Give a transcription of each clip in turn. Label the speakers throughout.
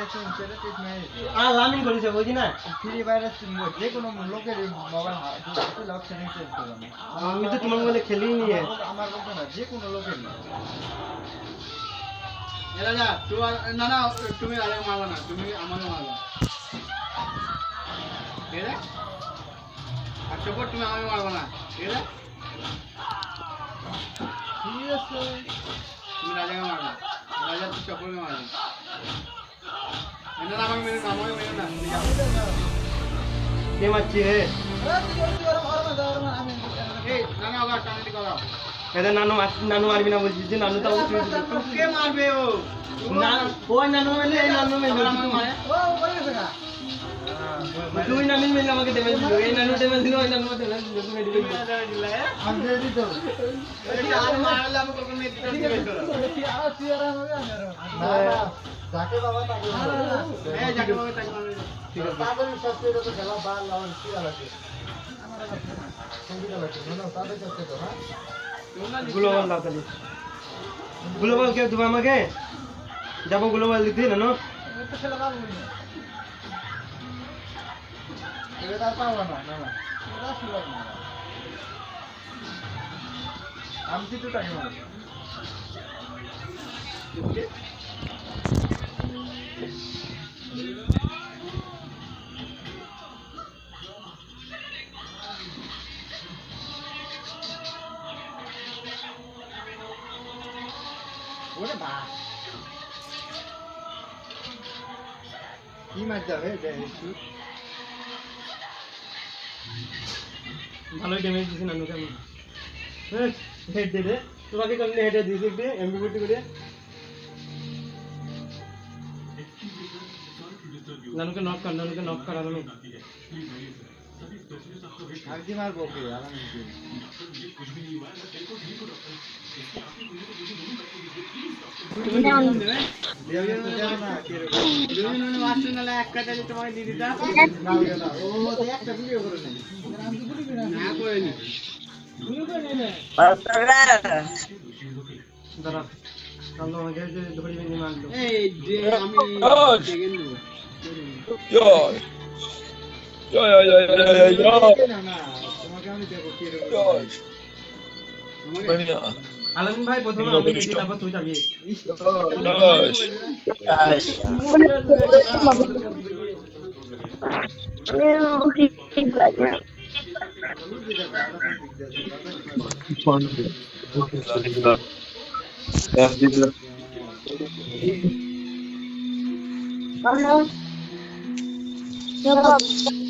Speaker 1: দেখছেন সেটা ঠিক নাই
Speaker 2: আর লামিন করেছে বুঝি না
Speaker 1: ফ্রি ভাইরাস যে কোনো লোকের মোবাইল হাতে লক সেটিং চেঞ্জ করবে না
Speaker 2: আমি তো তোমার মোবাইলে খেলিই নিয়ে
Speaker 1: আমার বলতে না যে কোনো লোকের না
Speaker 3: এরা যা তোমার না না তুমি আরে মারবা না তুমি আমাকে মারবা ঠিক আছে আর support তুমি আমাকে মারবা না ঠিক আছে
Speaker 1: ঠিক আছে
Speaker 3: তুমি রাজাকে মারবা রাজা তুই চপলকে মারবে
Speaker 2: কে মারছি রে এটা নানু নানু মারবি না বলছিস যে নানু তাও
Speaker 3: কে মারবে ও
Speaker 2: না ওই নানু মেলে এই নানু মেলে তুই নানু মেলে আমাকে ড্যামেজ দিল এই নানু ড্যামেজ দিল ওই নানু ড্যামেজ দিল তুমি দিবি
Speaker 1: আমি দিয়ে দিত
Speaker 3: আর মারলে আমি
Speaker 1: হ্যাঁ
Speaker 2: আমাকে যাব গ্লোবাল দিতে
Speaker 1: না সুযোগ না আমি কিছু টাকা মারব ওরে বা কি মাছ যাবে একটু
Speaker 2: ভালোই ড্যামেজ নানুকে আমি হেড দেবে তোমাকে কেমনি হেডে দিয়েছি একটু এমবি করে। নানুকে নক কর, নানুকে নক কর আমি
Speaker 1: আর কি মারবো কি আরাম
Speaker 3: দুজন মাস্টার নালে এক কাটা দিয়ে তোমাকে দিয়ে দিতাম
Speaker 1: একটা ভিডিও করে নেই
Speaker 3: না করে নি
Speaker 2: দাঁড়া কালো আমাকে যে ধরিবে নি মারলো
Speaker 3: এই যে আমি দেখে নেবো
Speaker 4: Yo. Yo, yo, yo, yo, yo, yo.
Speaker 1: না না তোমাকে আমি দেখো কি
Speaker 4: Yo.
Speaker 3: আমাকে
Speaker 4: Venga.
Speaker 2: আলামিন ভাই প্রথমে
Speaker 4: Tengo
Speaker 2: আমি
Speaker 4: visto.
Speaker 2: দিই তারপর তুই যাবি
Speaker 4: Yo.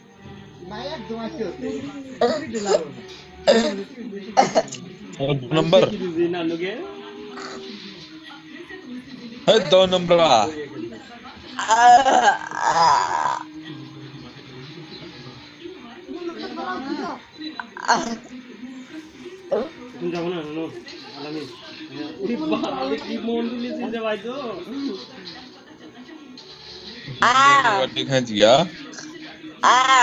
Speaker 4: और दो नंबर
Speaker 2: দিদি নানুকে
Speaker 4: है दो नंबर आ
Speaker 2: তুমি যাবো না নানু আলামিন ওই বাবা কি মন দিলেছিস রে ভাই তো
Speaker 4: गाड़ी खेच गया ओला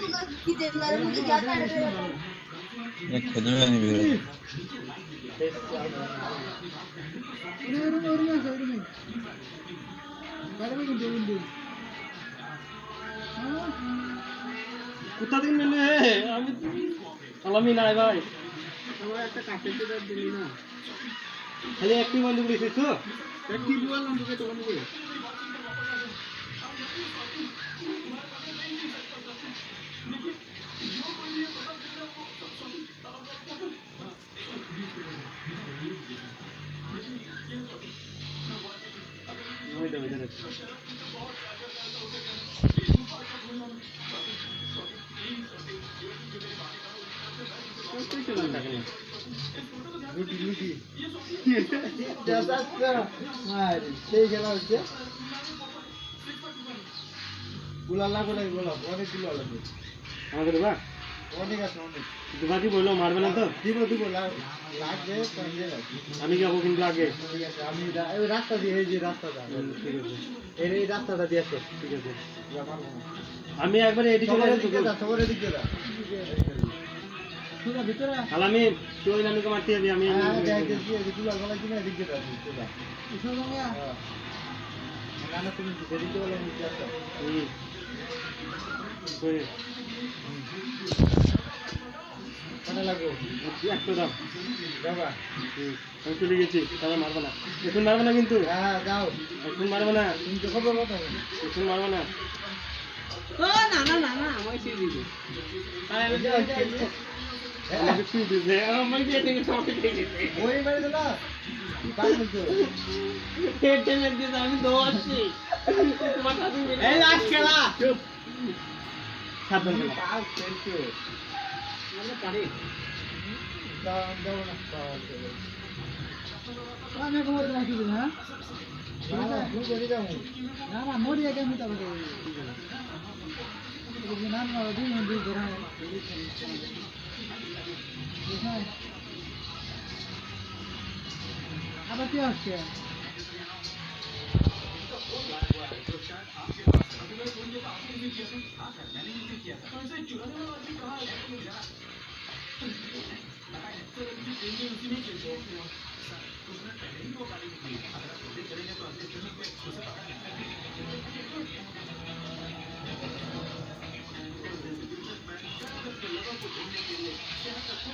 Speaker 4: খেজুরে নিবি
Speaker 2: কোথা থেকে নিলে আমি কলমই নাই ভাই
Speaker 3: একটা কাঠের দিলি না
Speaker 2: খালি একটি বন্ধু দিছিস তো একটি বল বন্ধুকে
Speaker 1: তো বন্ধুকে দেখাচ্ছে মারি সেই খেলা হচ্ছে গুলাল না গোলাই গোলাপ অনেক গুলাল আছে
Speaker 2: আমাদের বা? দুবাটি বলল মারবে না তো?
Speaker 1: দিব দিব লাগবে
Speaker 2: আমি যাব কিন্তু আগে।
Speaker 1: আমি ওই রাস্তা দিয়ে এই যে রাস্তাটা।
Speaker 2: ঠিক আছে।
Speaker 1: এই রাস্তাটা দিয়ে আসো।
Speaker 2: ঠিক আছে। আমি একবারে চলে
Speaker 1: সবার
Speaker 2: যাচ্ছি
Speaker 1: দিকে যা সবার দিকে
Speaker 2: আমি তুই নানুকে মারতে যাবি আমি
Speaker 1: হ্যাঁ এদিকে হ্যাঁ। না না তুমি সেদিকে বলে
Speaker 2: মারবে না এখন মারবে না কিন্তু
Speaker 1: হ্যাঁ
Speaker 2: এখন মারবে না এখন মারবে না
Speaker 3: আমি দৌড়াচ্ছি তোমার কাছে
Speaker 2: সাবধান
Speaker 3: আবার কি আসছে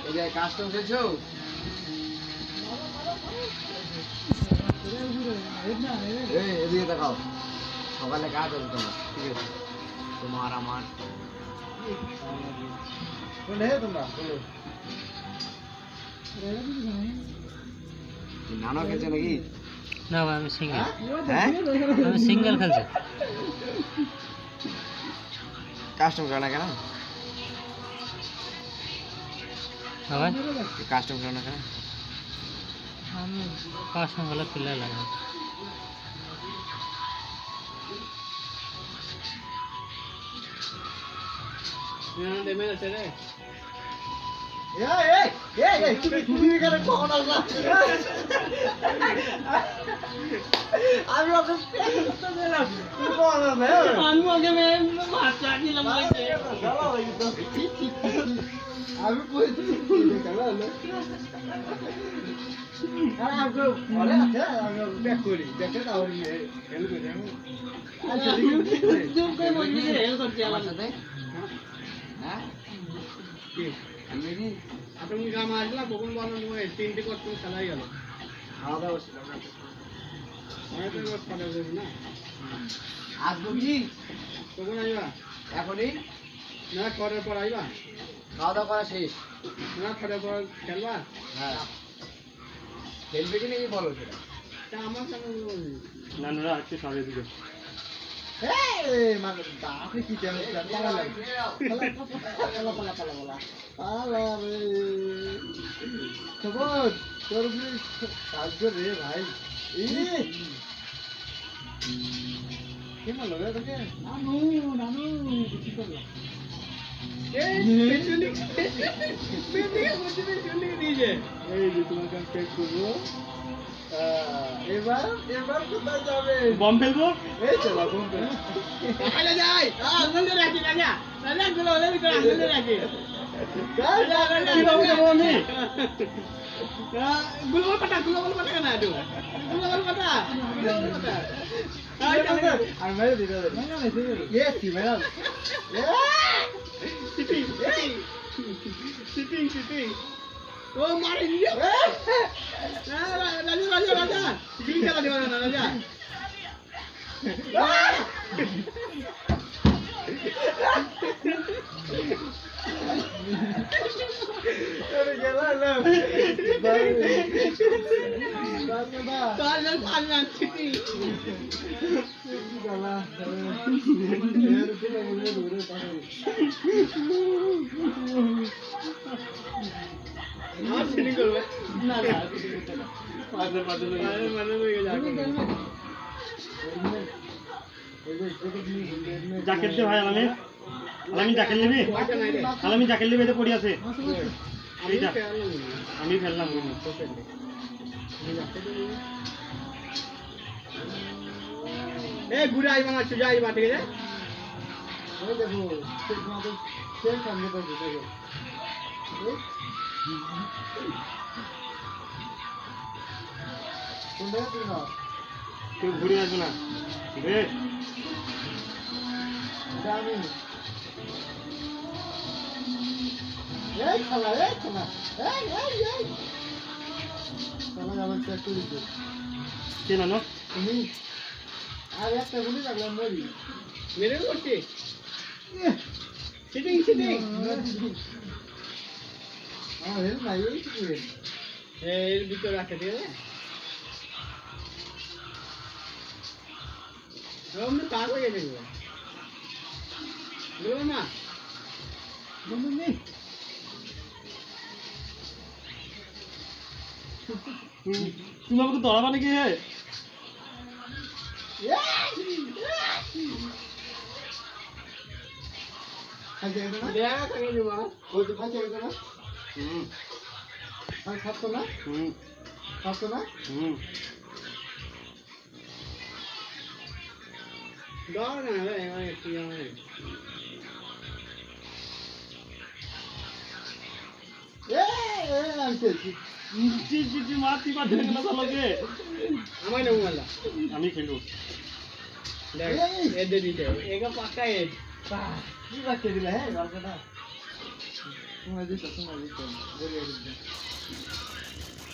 Speaker 1: এই যে কাস্টম খেলছো এই এদিকে দেখাও সকালে কাজ হবে তোমার ঠিক আছে তোমার আমার কোন হে তোমরা বলো নানা খেলছে নাকি
Speaker 3: না ভাই আমি সিঙ্গেল
Speaker 1: হ্যাঁ
Speaker 3: আমি সিঙ্গেল খেলছি
Speaker 1: কাস্টম করে না কেন
Speaker 3: হ্যাঁ ভাই
Speaker 1: কাস্টম করে না কেন
Speaker 3: আমি পাঁচ সঙ্গে প্লেয়ার লাগে
Speaker 1: আমি ওকে
Speaker 3: আমি ওকে মাছ চাটিলাম
Speaker 1: আমি করি
Speaker 3: আপনি গ্রামে আসলা কখন বলেন তিনটে করতে খেলাই গেল
Speaker 1: খাওয়া দাওয়া ছিল
Speaker 3: কথা বলছি না
Speaker 1: আসব কি
Speaker 3: কখন আইবা
Speaker 1: এখনই
Speaker 3: না করার পর আইবা
Speaker 1: খাওয়া দাওয়া করা শেষ।
Speaker 3: না পর খেলবা
Speaker 1: হ্যাঁ খেলবে কি নাকি বলো সেটা
Speaker 3: তা আমার কেন
Speaker 2: নানুরা আসছে সবাই দিকে
Speaker 1: সাহায্য রে ভাই। কি মারলো রে তোকে? নানু নানু কি করল?
Speaker 3: এই
Speaker 1: যে চেক করব। আহ, এবার এবার কোথায় যাবে
Speaker 2: বম ফেলবো
Speaker 1: এই চলা বন্ধু
Speaker 3: রাজা যাই আ বলে রাখি রাজা রাজা গুলো বলে করে বলে রাখি রাজা রাজা
Speaker 2: কিভাবে যাবো আমি
Speaker 3: গুলো বল পাটা গুলো বল পাটা না তো গুলো বল পাটা গুলো বল পাটা আই কাকা
Speaker 1: আর মেরে দিতে হবে ইয়ে কি মেরা
Speaker 3: সিপিং সিপিং সিপিং ও মারে দিও রাজা রাজা রাজা সিপিং খেলা দিবা না রাজা
Speaker 1: আরে গেলাম দাদা
Speaker 3: কাল কাল সিপিং
Speaker 1: দাদা এর ఓ
Speaker 3: మరి రాజు రాజు
Speaker 1: రాజా గ్రీన్
Speaker 2: కలర్ ఇవ్వనా
Speaker 3: రాజా కాళ్ళ కాళ్ళ చిట్టి
Speaker 2: জ্যাকেট দে ভাই আলামি আলামি জ্যাকেট নিবি?
Speaker 3: পাটা নাই রে
Speaker 2: আলামি জ্যাকেট নিবি এটা পড়ে আছে।
Speaker 3: আমি ফেললাম
Speaker 2: আমি ফেললাম।
Speaker 3: এ ঘুরে আইবা না সুজা আইবা ঠিক আছে
Speaker 1: দেখো ঠিক মতো সেই সঙ্গে তো দেখো
Speaker 2: কেউ ঘুরে আসবে না রে
Speaker 1: এই খালা এই খালা এই এই এই খালা চেক করে দিও
Speaker 2: কে
Speaker 1: তুমি আর একটা গুলি লাগলাম মরি
Speaker 3: মেরে করছি সিটিং সিটিং এর ভিতরে রাখে রমনে কাজ হয়ে গেছে না
Speaker 2: তুমি আমাকে দৌড়াবা নাকি হে
Speaker 1: খাইতে গেছে না গেছে না
Speaker 2: হুম।
Speaker 1: খাচ্ছ না?
Speaker 2: হুম।
Speaker 1: খাচ্ছ না?
Speaker 2: হুম।
Speaker 3: দাও না
Speaker 2: না চালকে
Speaker 3: আমার নেই মালা।
Speaker 2: আমি খেলব।
Speaker 3: দেখ এ দে দিতে একা পাক্কা এ
Speaker 1: কি বাচ্চা দিলে হ্যাঁ গল্পটা তোমার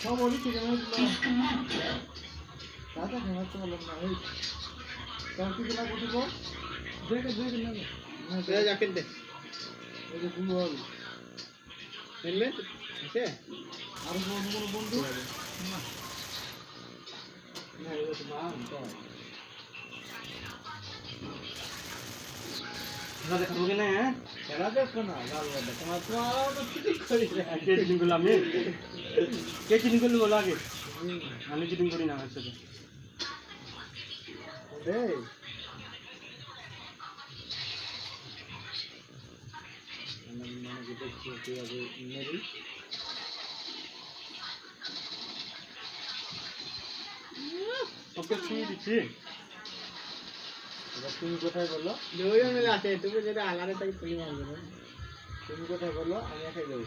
Speaker 1: সব ঠিক আছে দাদা কেমন তো বললাম না এই কাল কি কিনা করতে বল দেখে দেখে না না
Speaker 3: জ্যাকেট দে
Speaker 1: এই যে তুমি বল
Speaker 3: হেলমেট আছে
Speaker 1: আর কোনো কোনো বন্ধু না না এটা তো বাম তো
Speaker 2: দাদা খাব হ্যাঁ?
Speaker 1: দেখো না গাল
Speaker 2: কে চিটিং আমি কে চিটিং করল আমি চিটিং করি না আমার সাথে ওকে ছুঁয়ে দিচ্ছি।
Speaker 1: তুমি কোথায় বলল
Speaker 3: দুজন মিলে আছে তুমি যেটা আলাদা তাই তুমি মারবে না
Speaker 1: তুমি কোথায় বলল আমি একাই যাব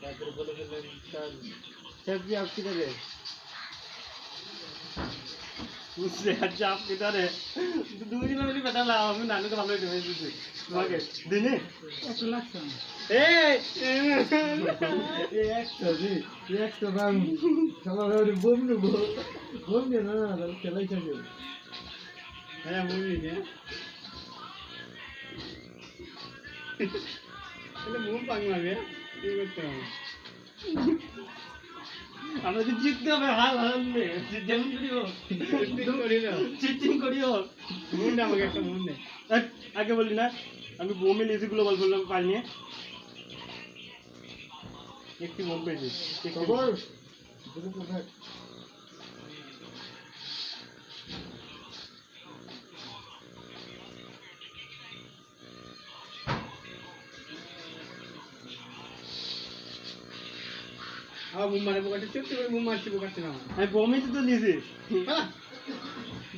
Speaker 1: তারপরে বলে ফেললেন আপনি দেবে
Speaker 2: বুঝছে আচ্ছা আপনি তারে মিলে আমি নানুকে ভালোই দেবে বুঝছি তোমাকে দিনে
Speaker 1: বাম নেব বোম নিয়ে না না খেলাই থাকে
Speaker 3: হ্যাঁ মুভি নে তাহলে মুভ পাং মারবে কি করতে হবে।
Speaker 2: আমাদের জিততে হবে হাল হাল যেমন করি হোক
Speaker 3: চিটিং করি না
Speaker 2: চিটিং করি হোক।
Speaker 3: মুন দে আমাকে একটা মুন
Speaker 2: এক- আগে বলি না আমি বোমে লিজি গ্লোবাল বললাম পাই নিয়ে। একটি বোম পেয়েছি
Speaker 3: আর মুন মারে পোকাতে চুপটি করে মুন মারছি পোকাতে না।
Speaker 2: আমি বোমই তো লিজি
Speaker 3: হ্যাঁ।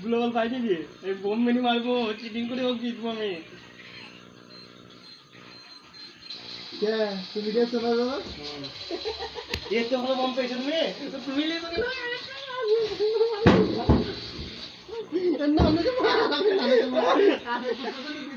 Speaker 2: গ্লোবাল পাইনি দিয়ে। এই বোম মেনি মারবো চিটিং করে হোক জিতবো আমি।
Speaker 1: তুমি গেছো না বাবা
Speaker 2: এর তো বোম পেয়েছ তুমি।
Speaker 3: লিয়ে
Speaker 1: না? না না না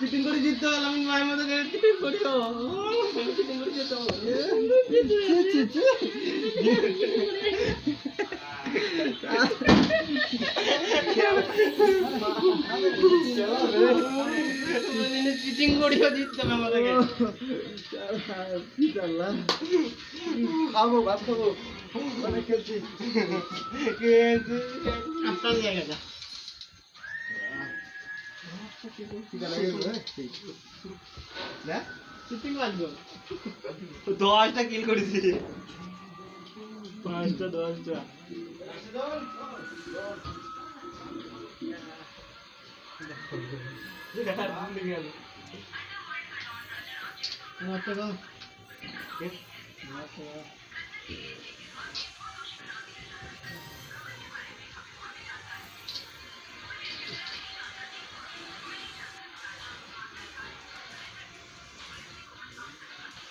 Speaker 1: না
Speaker 2: করে জিততে আমি মায়ের মতো করে চিটিং করিও চিটিং করে হবে। করিও জিততে আমাদেরকে।
Speaker 1: খাব ভাত খাব। খেলছি।
Speaker 2: কিন্তু
Speaker 3: আপনার জায়গাটা
Speaker 2: দশটা কিল করেছি পাঁচটা দশটা র্যাঙ্ক করছিলে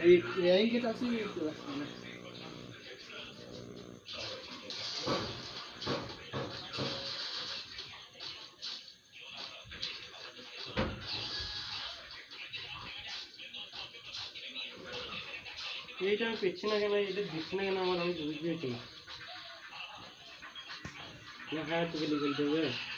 Speaker 1: আর এই র্যাঙ্কেট আছে একটু রাখতে না
Speaker 2: এইটা আমি পেচ্ছি না কেন এটা দিচ্ছি না কেন আমার আমি বুঝতে পেরেছি না হ্যাঁ তোকে লিখে দেবে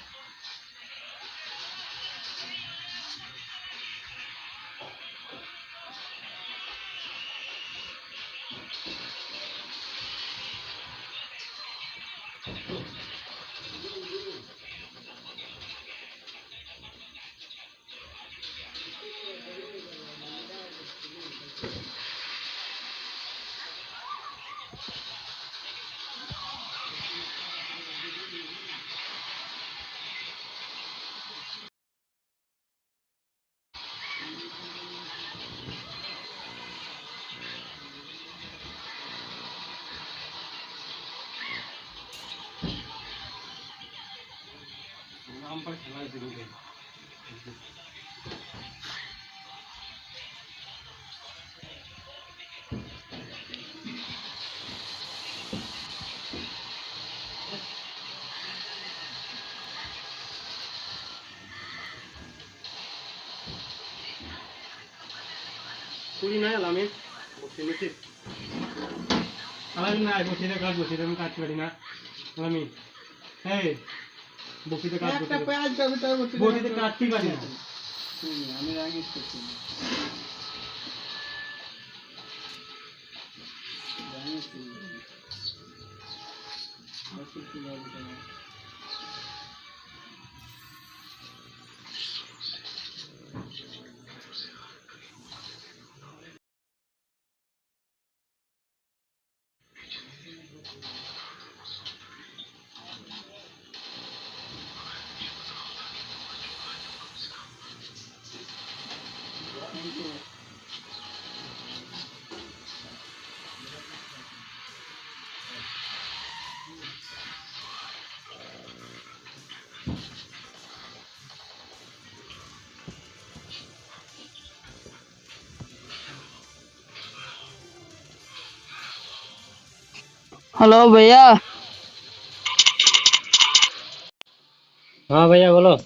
Speaker 2: কুড়ি নাই আমি। বসে নিচ্ছি আমি না বসিতে কাজ বসিতে আমি কাজ করি না। আমি এই বসিতে কাজ
Speaker 1: একটা
Speaker 2: করতে
Speaker 1: প্যাচ যাবে তার মধ্যে
Speaker 2: বসিতে কাটতেই পারি না
Speaker 1: হুম, আমি র্যাঙ্ক করছি র্যাঙ্ক করছি
Speaker 5: हेलो भैया
Speaker 6: हाँ भैया बोलो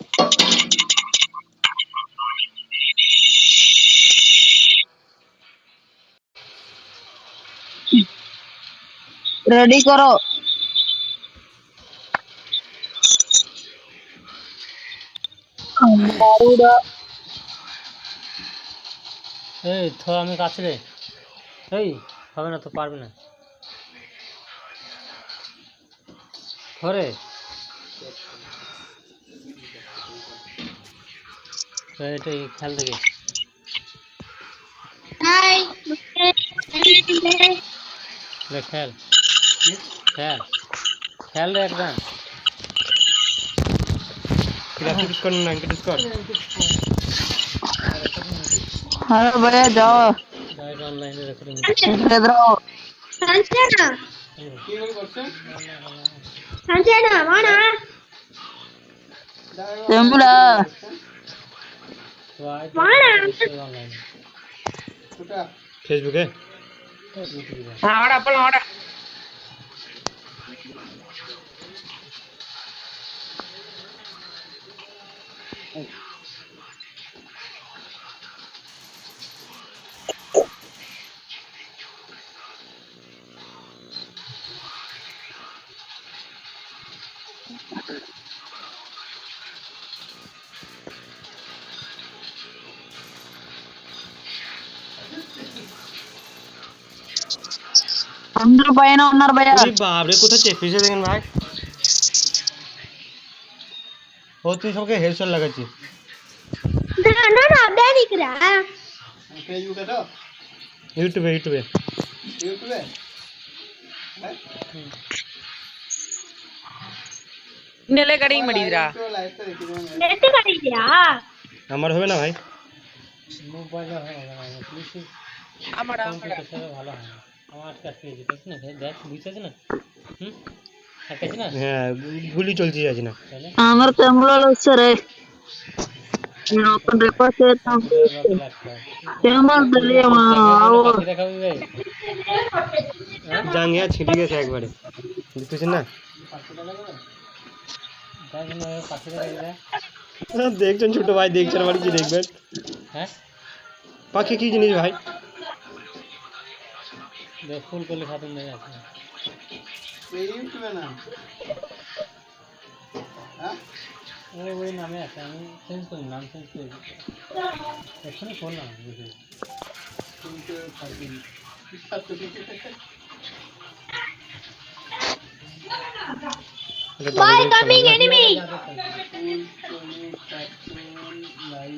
Speaker 5: रेडी करो দারুড়া
Speaker 6: এই তো আমি কাছে রে এই হবে না তো পারবে না ধরে এটাই খেল দেখে রে খেল খেল খেল রে একদম ক্রিকেট কর না ক্রিকেট কর
Speaker 5: अरे भैया जाओ
Speaker 6: ডাইরেক্ট অনলাইনে রেখে
Speaker 5: इधर आओ
Speaker 3: কি বল করছেন
Speaker 5: അഞ്ചേട്ടാ
Speaker 6: മോനാ
Speaker 3: തേമ്പുടാ
Speaker 6: മോനാ
Speaker 5: ഫേസ്ബുക്ക് അവിടെ അപ്പോൾ അവിടെ పైన ఉన్నారు భయ్యా
Speaker 6: বাপরে কোথায় চেপিয়েছে দেখেন ভাই ও তুই সবকে হেডশট লাগাচ্ছি
Speaker 3: ফেসবুকে তো
Speaker 6: ইউটিউবে ইউটিউবে
Speaker 3: ইউটিউবে
Speaker 5: ನೆಲೆ ಕಡಿಗೆ ಮಾಡಿದ್ರಾ
Speaker 3: লাইভটা দেখি
Speaker 6: আমার হবে না ভাই
Speaker 5: আমার
Speaker 6: ভালো হয় আমার কাছে দেখ না দেখ বুঝছিস না হুম হ্যাঁ আমার কেমন
Speaker 5: লাগছে রে अपन रेपा से तो कैमरा दिलिए आओ
Speaker 6: जांगिया छिड़ी गए एक बार दिखछ ना দেখছেন ছোট ভাই দেখছেন আমার কি দেখবেন হ্যাঁ পাখি কি জিনিস ভাই ফুল করলে খাতুন নেই আছে
Speaker 3: ইউটিউবে না হ্যাঁ?
Speaker 6: ওই ওই নামে আছে আমি চেঞ্জ করি নাম চেঞ্জ করি। এক্ষুনি করলাম বুঝলি।
Speaker 3: কিন্তু থাকবেন সাথে
Speaker 6: বাই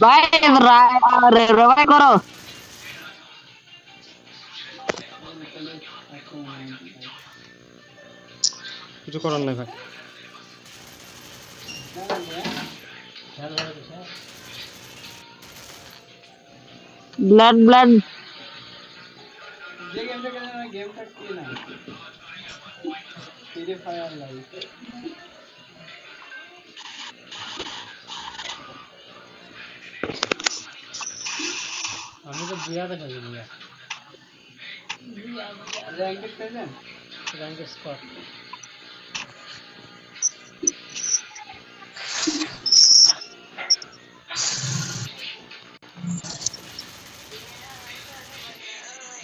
Speaker 5: ভাই রিভাই করো।
Speaker 6: কিছু করার নাই ভাই।
Speaker 5: ব্লাড ব্লাড
Speaker 3: যে গেমটা খেলে না গেমটা কি না। ফ্রি ফায়ার লাইভ
Speaker 6: हमें तो बुरा का चाहिए भैया रैंक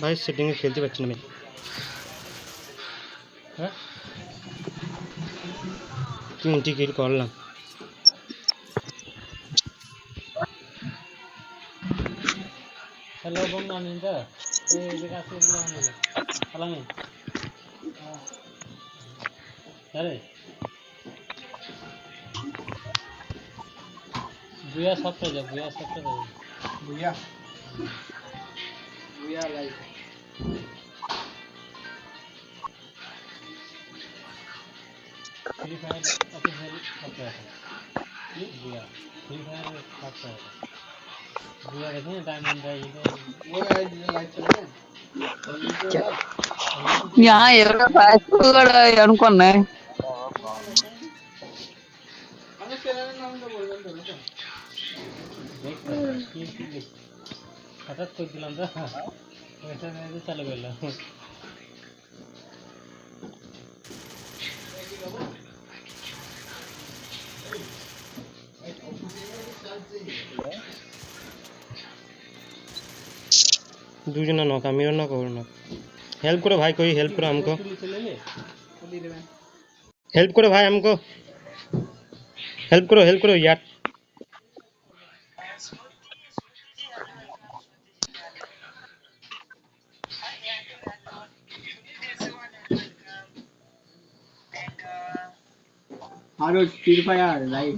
Speaker 6: भाई सीटिंग में खेलते बच्चे में। मेरी टिकट कॉल ना। ನಾನಿಂದ ಇದಕ್ಕಾಗ್ತಿಲ್ಲ ಅಲ್ಲ ಸರಿ
Speaker 3: भैया सब पे
Speaker 6: जा भैया सब पे जा भैया। भैया लाइक फ्री फायर अपने हेल्प करता है
Speaker 3: भैया फ्री फायर करता
Speaker 5: है ఇరవై పాస్ అనుకున్నా
Speaker 6: হঠাৎ করে দিলাম তো ওইটা নিয়ে চালু করলাম Thank you.
Speaker 2: দুজনে নক আমিও নক ওর নক हेल्प करो भाई कोई हेल्प करो हमको
Speaker 6: তুলি চলে এলে
Speaker 7: বলি দেবেন
Speaker 2: हेल्प करो भाई हमको हेल्प करो हेल्प करो यार
Speaker 3: আরো ফ্রি ফায়ার লাইভ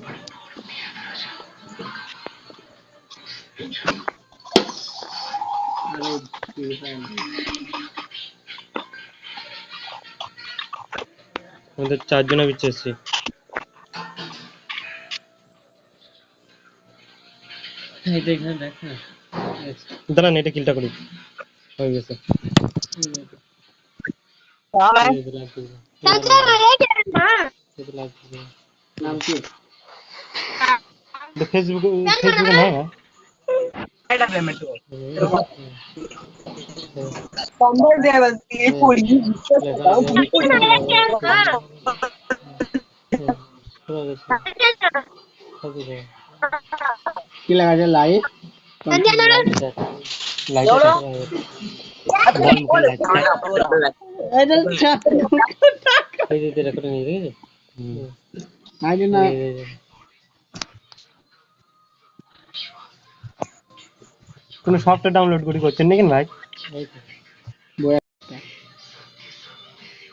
Speaker 2: আমাদের চারজনে বিচ্ছে এসছি
Speaker 6: এই দেখ না দেখ না
Speaker 2: দাঁড়া নেটে কিলটা করি। হয়ে গেছে।
Speaker 6: এই যে লাগছে এই যে লাগছে
Speaker 3: নাম কি লাগাছে
Speaker 6: যে
Speaker 2: কোনো সফটওয়্যার ডাউনলোড করি করছেন নাকি ভাই?
Speaker 6: এই তো
Speaker 3: বয়া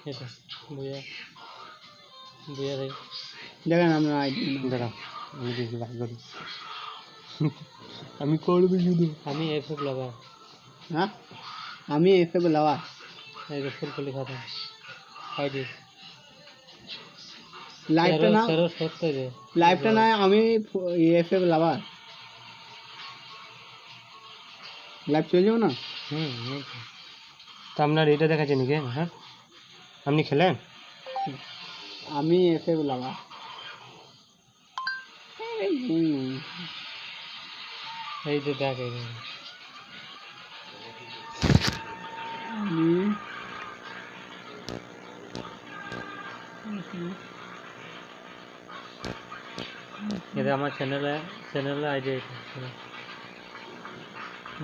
Speaker 6: এটা বুয়া বুয়া রে
Speaker 3: দেখেন আমরা আইডি
Speaker 2: দাঁড়া আমি দেখি ভাই করি আমি করবো শুধু
Speaker 6: আমি এই ফুল লাগা
Speaker 3: হ্যাঁ আমি এফে বলাওয়া
Speaker 6: এই যে ফুল ফুলি খাতা আইডি
Speaker 3: লাইভটা না
Speaker 6: তেরো সত্তর রে
Speaker 3: লাইভটা না আমি এফে বলাওয়া লাইভ চলে যাবো না
Speaker 6: হুম তো।
Speaker 2: তো আপনার এটা দেখাচ্ছে নাকি? হ্যাঁ। আপনি খেলেন?
Speaker 3: আমি এফে বলাওয়া
Speaker 6: এই যে দেখ এটা আমার চ্যানেলে চ্যানেলে আইডি এটা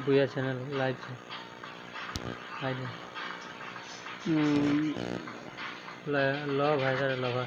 Speaker 6: বুয়া চ্যানেল লাইভ আইডি ল ভাই লভা